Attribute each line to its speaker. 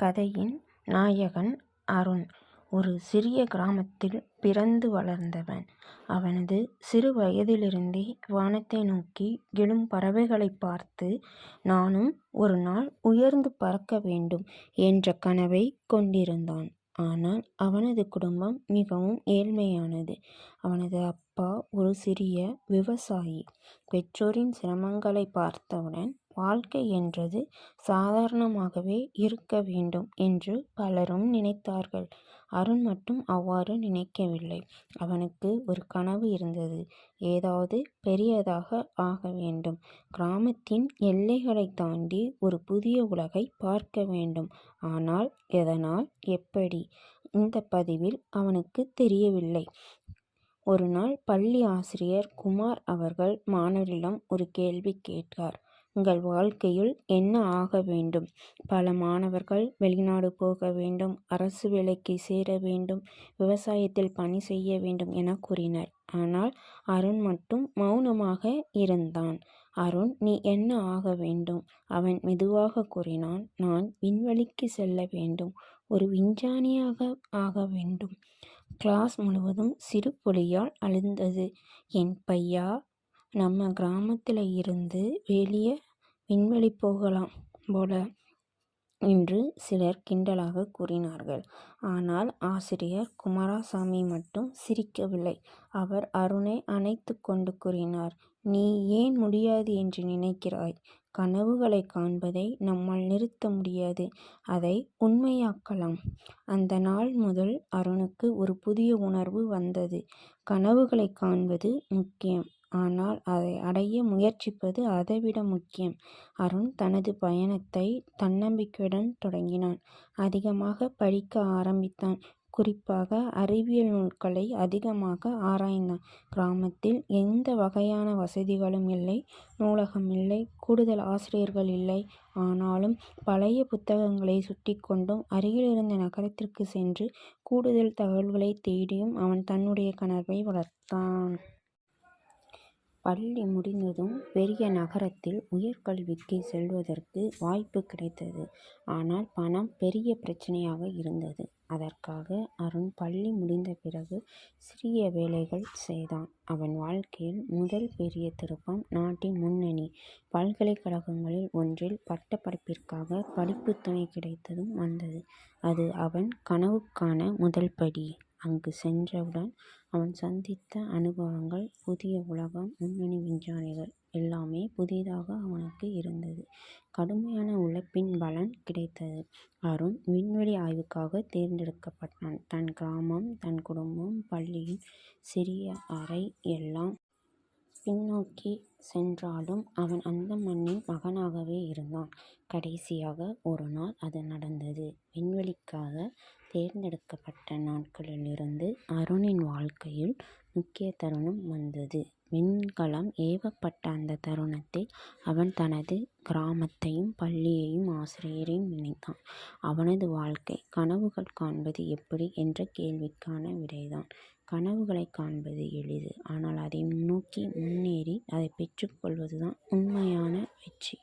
Speaker 1: கதையின் நாயகன் அருண் ஒரு சிறிய கிராமத்தில் பிறந்து வளர்ந்தவன். அவனது சிறு வயதிலிருந்தே வானத்தை நோக்கி எழும் பறவைகளைப் பார்த்து நானும் ஒரு நாள் உயர்ந்து பறக்க வேண்டும் என்ற கனவை கொண்டிருந்தான். ஆனால் அவனது குடும்பம் மிகவும் ஏழ்மையானது. அவனது அப்பா ஒரு சிறிய விவசாயி. பெற்றோரின் சிரமங்களை பார்த்தவுடன் வாழ்க்கை என்றது சாதாரணமாகவே இருக்க வேண்டும் என்று பலரும் நினைத்தார்கள். அருண் மட்டும் அவ்வாறு நினைக்கவில்லை. அவனுக்கு ஒரு கனவு இருந்தது. ஏதாவது பெரியதாக ஆக வேண்டும். கிராமத்தின் எல்லைகளைத் தாண்டி ஒரு புதிய உலகை பார்க்க வேண்டும். ஆனால் எதனால்? எப்படி? இந்த பதிவில் அவனுக்கு தெரியவில்லை. ஒரு நாள் பள்ளி ஆசிரியர் குமார் அவர்கள் மாணவரிடம் ஒரு கேள்வி கேட்டார். உங்கள் வாழ்க்கையில் என்ன ஆக வேண்டும்? பல மாணவர்கள் வெளிநாடு போக வேண்டும் அரசு வேலைக்கு சேர வேண்டும் விவசாயத்தில் பணி செய்ய வேண்டும் என கூறினர். ஆனால் அருண் மட்டும் மௌனமாக இருந்தான். அருண் நீ என்ன ஆக வேண்டும்? அவன் மெதுவாக கூறினான் நான் விண்வெளிக்கு செல்ல வேண்டும். ஒரு விஞ்ஞானியாக ஆக வேண்டும். கிளாஸ் முழுவதும் சிறு புலியால் அழுந்தது. என் பையா. நம்ம கிராமத்தில் இருந்து வெளியே விண்வெளி போகலாம் போல என்று சிலர் கிண்டலாக கூறினார்கள். ஆனால் ஆசிரியர் குமாரசாமி மட்டும் சிரிக்கவில்லை. அவர் அருணை அணைத்து கொண்டு கூறினார் நீ ஏன் முடியாது என்று நினைக்கிறாய்? கனவுகளை காண்பதை நம்மால் நிறுத்த முடியாது. அதை உண்மையாக்கலாம். அந்த நாள் முதல் அருணுக்கு ஒரு புதிய உணர்வு வந்தது. கனவுகளை காண்பது முக்கியம். ஆனால் அதை அடைய முயற்சிப்பது அதைவிட முக்கியம். அருண் தனது பயணத்தை தன்னம்பிக்கையுடன் தொடங்கினான். அதிகமாக படிக்க ஆரம்பித்தான். குறிப்பாக அறிவியல் நூல்களை அதிகமாக ஆராய்ந்தான். கிராமத்தில் எந்த வகையான வசதிகளும் இல்லை. நூலகம் இல்லை. கூடுதல் ஆசிரியர்கள் இல்லை. ஆனாலும் பழைய புத்தகங்களை சுட்டிக்கொண்டும் அருகிலிருந்த நகரத்திற்கு சென்று கூடுதல் தகவல்களைத் தேடியும் அவன் தன்னுடைய கனவை வளர்த்தான். பள்ளி முடிந்ததும் பெரிய நகரத்தில் உயர்கல்விக்கு செல்வதற்கு வாய்ப்பு கிடைத்தது. ஆனால் பணம் பெரிய பிரச்சனையாக இருந்தது. அதற்காக அருண் பள்ளி முடிந்த பிறகு சிறிய வேலைகள் செய்தான். அவன் வாழ்க்கையில் முதல் பெரிய திருப்பம் நாட்டின் முன்னணி பல்கலைக்கழகங்களில் ஒன்றில் பட்டப்படிப்பிற்காக படிப்புத் துணை கிடைத்ததும் வந்தது. அது அவன் கனவுக்கான முதல் படி. அங்கு சென்றவுடன் அவன் சந்தித்த அனுபவங்கள் புதிய உலகம் முன்னணி விஞ்ஞானிகள் எல்லாமே புதிதாக அவனுக்கு இருந்தது. கடுமையான உழைப்பின் பலன் கிடைத்தது. அருண் விண்வெளி ஆய்வுக்காக தேர்ந்தெடுக்கப்பட்டான். தன் கிராமம் தன் குடும்பம் பள்ளியின் சிறிய அறை எல்லாம் பின்னோக்கி சென்றாலும் அவன் அந்த மண்ணின் மகனாகவே இருந்தான். கடைசியாக ஒரு நாள் அது நடந்தது. விண்வெளிக்காக தருணம் வந்தது. விண்கலம் ஏவப்பட்ட அந்த தருணத்தில் அவன் தனது கிராமத்தையும் பள்ளியையும் ஆசிரியரையும் நினைத்தான். அவனது வாழ்க்கை கனவுகள் காண்பது எப்படி என்ற கேள்விக்கான விடைதான். கனவுகளைக் காண்பது எளிது. ஆனால் அதை நோக்கி முன்னேறி அதை பெற்றுக்கொள்வதுதான் உண்மையான வெற்றி.